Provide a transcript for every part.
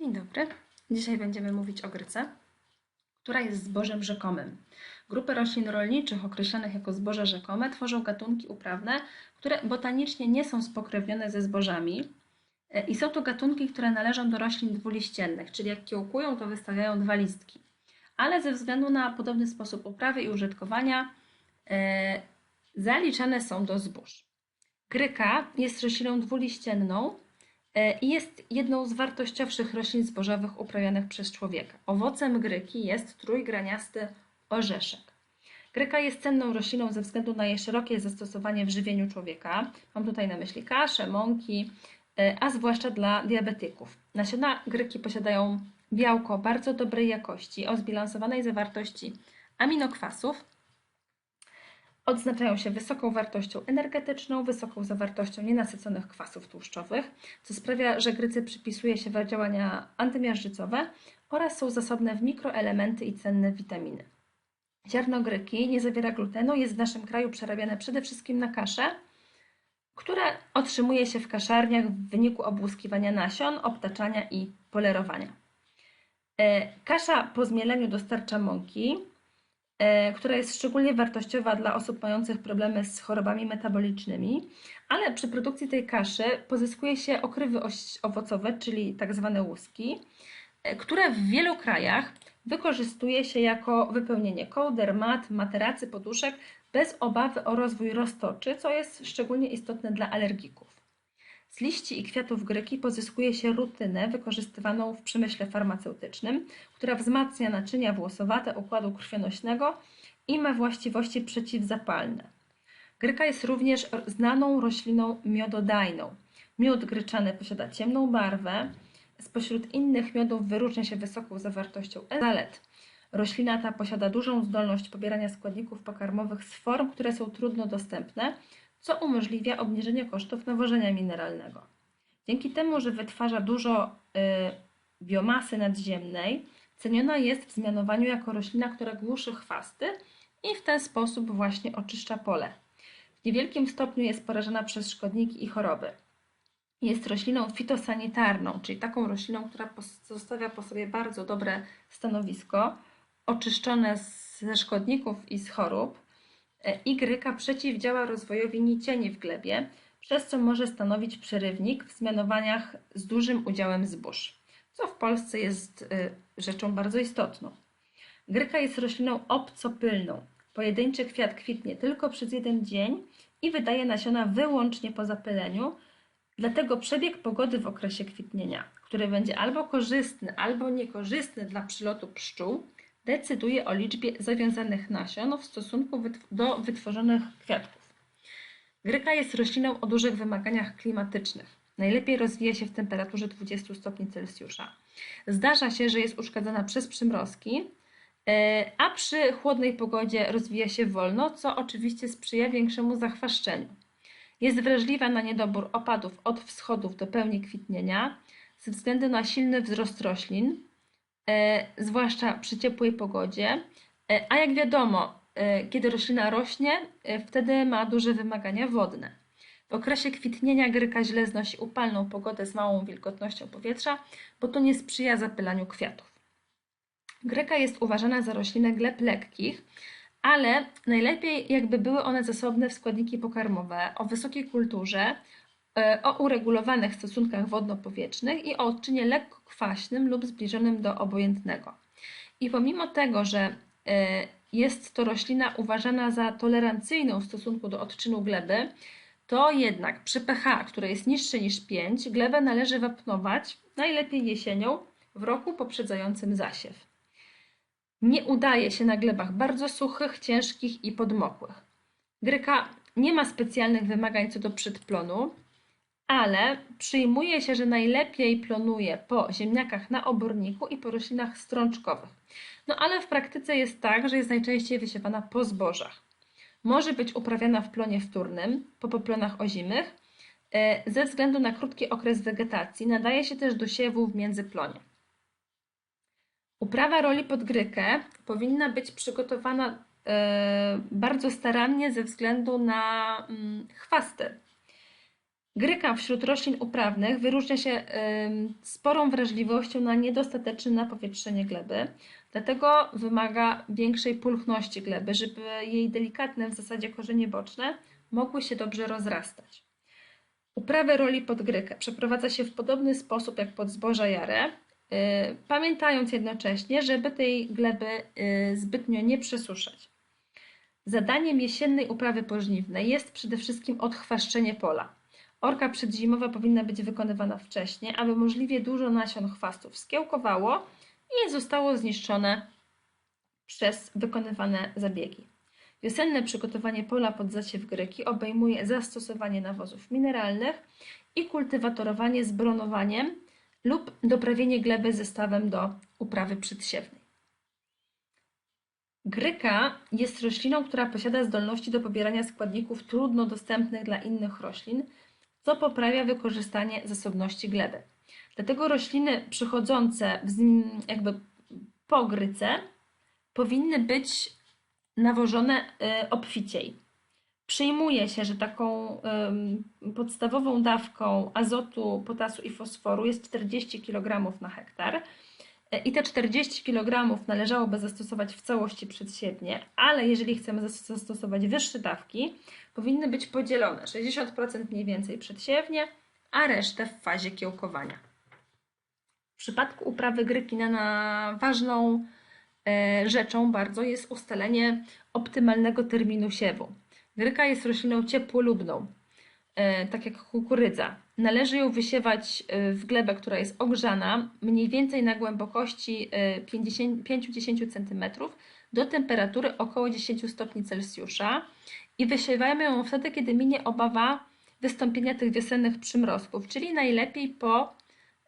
Dzień dobry. Dzisiaj będziemy mówić o gryce, która jest zbożem rzekomym. Grupy roślin rolniczych określanych jako zboża rzekome tworzą gatunki uprawne, które botanicznie nie są spokrewnione ze zbożami. E, I są to gatunki, które należą do roślin dwuliściennych, czyli jak kiełkują, to wystawiają dwa listki. Ale ze względu na podobny sposób uprawy i użytkowania e, zaliczane są do zbóż. Gryka jest rośliną dwuliścienną i jest jedną z wartościowszych roślin zbożowych uprawianych przez człowieka. Owocem gryki jest trójgraniasty orzeszek. Gryka jest cenną rośliną ze względu na jej szerokie zastosowanie w żywieniu człowieka. Mam tutaj na myśli kasze, mąki, e, a zwłaszcza dla diabetyków. Nasiona gryki posiadają białko bardzo dobrej jakości o zbilansowanej zawartości aminokwasów. Odznaczają się wysoką wartością energetyczną, wysoką zawartością nienasyconych kwasów tłuszczowych, co sprawia, że gryce przypisuje się działania antymiażdżycowe oraz są zasobne w mikroelementy i cenne witaminy. Ziarno gryki nie zawiera glutenu, jest w naszym kraju przerabiane przede wszystkim na kaszę, które otrzymuje się w kaszarniach w wyniku obłuskiwania nasion, obtaczania i polerowania. E, kasza po zmieleniu dostarcza mąki, która jest szczególnie wartościowa dla osób mających problemy z chorobami metabolicznymi, ale przy produkcji tej kaszy pozyskuje się okrywy owocowe, czyli tak zwane łuski, e, które w wielu krajach wykorzystuje się jako wypełnienie kołder, mat, materacy, poduszek bez obawy o rozwój roztoczy, co jest szczególnie istotne dla alergików. Z liści i kwiatów gryki pozyskuje się rutynę wykorzystywaną w przemyśle farmaceutycznym, która wzmacnia naczynia włosowate układu krwionośnego i ma właściwości przeciwzapalne. Gryka jest również znaną rośliną miododajną. Miód gryczany posiada ciemną barwę, Spośród innych miodów wyróżnia się wysoką zawartością zalet. Roślina ta posiada dużą zdolność pobierania składników pokarmowych z form, które są trudno dostępne, co umożliwia obniżenie kosztów nawożenia mineralnego. Dzięki temu, że wytwarza dużo y, biomasy nadziemnej, ceniona jest w zmianowaniu jako roślina, która głuszy chwasty i w ten sposób właśnie oczyszcza pole. W niewielkim stopniu jest porażona przez szkodniki i choroby. Jest rośliną fitosanitarną, czyli taką rośliną, która zostawia po sobie bardzo dobre stanowisko, oczyszczone ze szkodników i z chorób. Y przeciwdziała rozwojowi nicieni w glebie, przez co może stanowić przerywnik w zmianowaniach z dużym udziałem zbóż, co w Polsce jest y, rzeczą bardzo istotną. Gryka jest rośliną obcopylną. Pojedynczy kwiat kwitnie tylko przez jeden dzień i wydaje nasiona wyłącznie po zapyleniu, Dlatego przebieg pogody w okresie kwitnienia, który będzie albo korzystny, albo niekorzystny dla przylotu pszczół, decyduje o liczbie zawiązanych nasion w stosunku do wytworzonych kwiatków. Gryka jest rośliną o dużych wymaganiach klimatycznych. Najlepiej rozwija się w temperaturze 20 stopni Celsjusza. Zdarza się, że jest uszkadzana przez przymrozki, e, a przy chłodnej pogodzie rozwija się wolno, co oczywiście sprzyja większemu zachwaszczeniu. Jest wrażliwa na niedobór opadów od wschodów do pełni kwitnienia ze względu na silny wzrost roślin, zwłaszcza przy ciepłej pogodzie. E, a jak wiadomo, e, kiedy roślina rośnie, wtedy ma duże wymagania wodne. W okresie kwitnienia gryka źle znosi upalną pogodę z małą wilgotnością powietrza, bo to nie sprzyja zapylaniu kwiatów. Gryka jest uważana za roślinę gleb lekkich, ale najlepiej jakby były one zasobne w składniki pokarmowe o wysokiej kulturze, e, o uregulowanych stosunkach wodno-powietrznych i o odczynie lekko kwaśnym lub zbliżonym do obojętnego. I pomimo tego, że e, jest to roślina uważana za tolerancyjną w stosunku do odczynu gleby, to jednak przy pH, które jest niższe niż 5, glebę należy wapnować najlepiej jesienią w roku poprzedzającym zasiew. Nie udaje się na glebach bardzo suchych, ciężkich i podmokłych. Gryka nie ma specjalnych wymagań co do przedplonu, ale przyjmuje się, że najlepiej plonuje po ziemniakach na oborniku i po roślinach strączkowych. No ale w praktyce jest tak, że jest najczęściej wysiewana po zbożach. Może być uprawiana w plonie wtórnym, po poplonach ozimych. E, ze względu na krótki okres wegetacji nadaje się też do siewu w międzyplonie. Uprawa roli pod grykę powinna być przygotowana e, bardzo starannie ze względu na mm, chwasty. Gryka wśród roślin uprawnych wyróżnia się sporą wrażliwością na niedostateczne napowietrzenie gleby, dlatego wymaga większej pulchności gleby, żeby jej delikatne w zasadzie korzenie boczne mogły się dobrze rozrastać. Uprawę roli pod grykę przeprowadza się w podobny sposób jak pod zboża jarę, y, pamiętając jednocześnie, żeby tej gleby y, zbytnio nie przesuszać. Zadaniem jesiennej uprawy pożniwnej jest przede wszystkim odchwaszczenie pola. Orka przedzimowa powinna być wykonywana wcześniej, aby możliwie dużo nasion chwastów skiełkowało i nie zostało zniszczone przez wykonywane zabiegi. Wiosenne przygotowanie pola pod zasiew gryki obejmuje zastosowanie nawozów mineralnych i kultywatorowanie z bronowaniem lub doprawienie gleby zestawem do uprawy przedsiewnej. Gryka jest rośliną, która posiada zdolności do pobierania składników trudno dostępnych dla innych roślin, co poprawia wykorzystanie zasobności gleby. Dlatego rośliny przychodzące jakby po gryce powinny być nawożone y, obficiej. Przyjmuje się, że taką podstawową dawką azotu, potasu i fosforu jest 40 kg na hektar. I te 40 kg należałoby zastosować w całości przedsiewnie, ale jeżeli chcemy zastosować wyższe dawki, powinny być podzielone 60% mniej więcej przedsiewnie, a resztę w fazie kiełkowania. W przypadku uprawy grykina ważną e, rzeczą bardzo jest ustalenie optymalnego terminu siewu. Gryka jest rośliną ciepłolubną, tak jak kukurydza. Należy ją wysiewać e, w glebę, która jest ogrzana, mniej więcej na głębokości 50 cm do temperatury około 10 stopni Celsjusza i wysiewajmy ją wtedy, kiedy minie obawa wystąpienia tych wiosennych przymrozków, czyli najlepiej po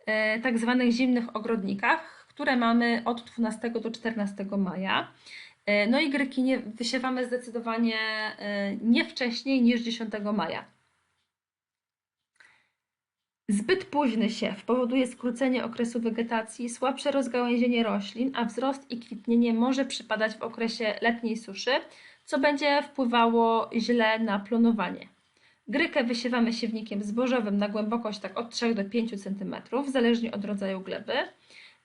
e, tak zwanych zimnych ogrodnikach, które mamy od 12 do 14 maja. E, no i grykinie wysiewamy zdecydowanie e, nie wcześniej niż 10 maja. Zbyt późny siew powoduje skrócenie okresu wegetacji, słabsze rozgałęzienie roślin, a wzrost i kwitnienie może przypadać w okresie letniej suszy, co będzie wpływało źle na plonowanie. Grykę wysiewamy siewnikiem zbożowym na głębokość tak od 3 do 5 cm, zależnie od rodzaju gleby.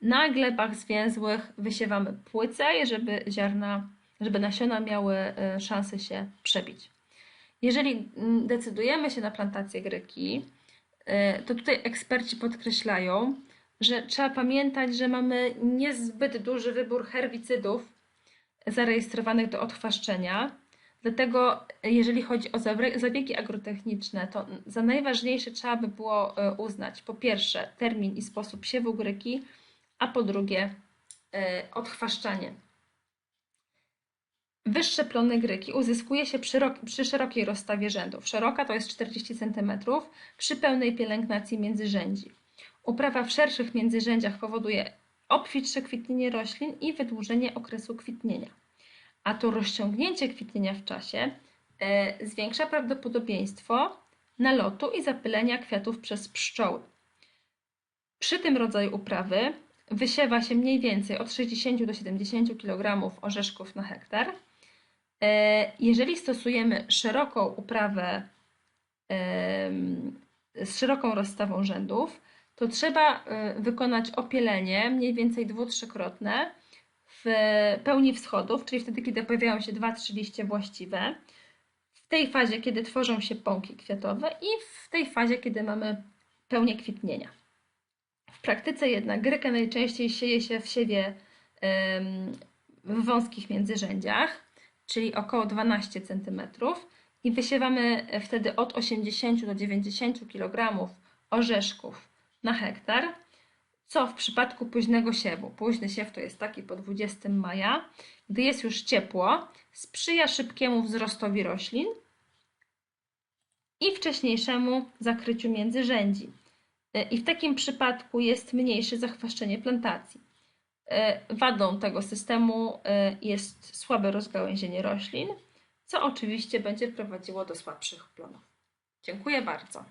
Na glebach zwięzłych wysiewamy płyce, żeby ziarna, żeby nasiona miały e, szansę się przebić. Jeżeli mm, decydujemy się na plantację gryki, to tutaj eksperci podkreślają, że trzeba pamiętać, że mamy niezbyt duży wybór herbicydów zarejestrowanych do odchwaszczenia. Dlatego, jeżeli chodzi o zabiegi agrotechniczne, to za najważniejsze trzeba by było e, uznać po pierwsze termin i sposób siewu gryki, a po drugie e, odchwaszczanie. Wyższe plony gryki uzyskuje się przy, przy, szerokiej rozstawie rzędów. Szeroka to jest 40 cm przy pełnej pielęgnacji międzyrzędzi. Uprawa w szerszych międzyrzędziach powoduje obfitsze kwitnienie roślin i wydłużenie okresu kwitnienia. A to rozciągnięcie kwitnienia w czasie e, zwiększa prawdopodobieństwo nalotu i zapylenia kwiatów przez pszczoły. Przy tym rodzaju uprawy wysiewa się mniej więcej od 60 do 70 kg orzeszków na hektar. E, jeżeli stosujemy szeroką uprawę z szeroką rozstawą rzędów, to trzeba y, wykonać opilenie mniej więcej dwu-trzykrotne w pełni wschodów, czyli wtedy, kiedy pojawiają się dwa, trzy liście właściwe, w tej fazie, kiedy tworzą się pąki kwiatowe i w tej fazie, kiedy mamy pełnię kwitnienia. W praktyce jednak grykę najczęściej sieje się w siewie w wąskich międzyrzędziach, czyli około 12 cm i wysiewamy wtedy od 80 do 90 kg orzeszków na hektar, co w przypadku późnego siewu, późny siew to jest taki po 20 maja, gdy jest już ciepło, sprzyja szybkiemu wzrostowi roślin i wcześniejszemu zakryciu międzyrzędzi. E, I w takim przypadku jest mniejsze zachwaszczenie plantacji. E, wadą tego systemu e, jest słabe rozgałęzienie roślin, co oczywiście będzie prowadziło do słabszych plonów. Dziękuję bardzo.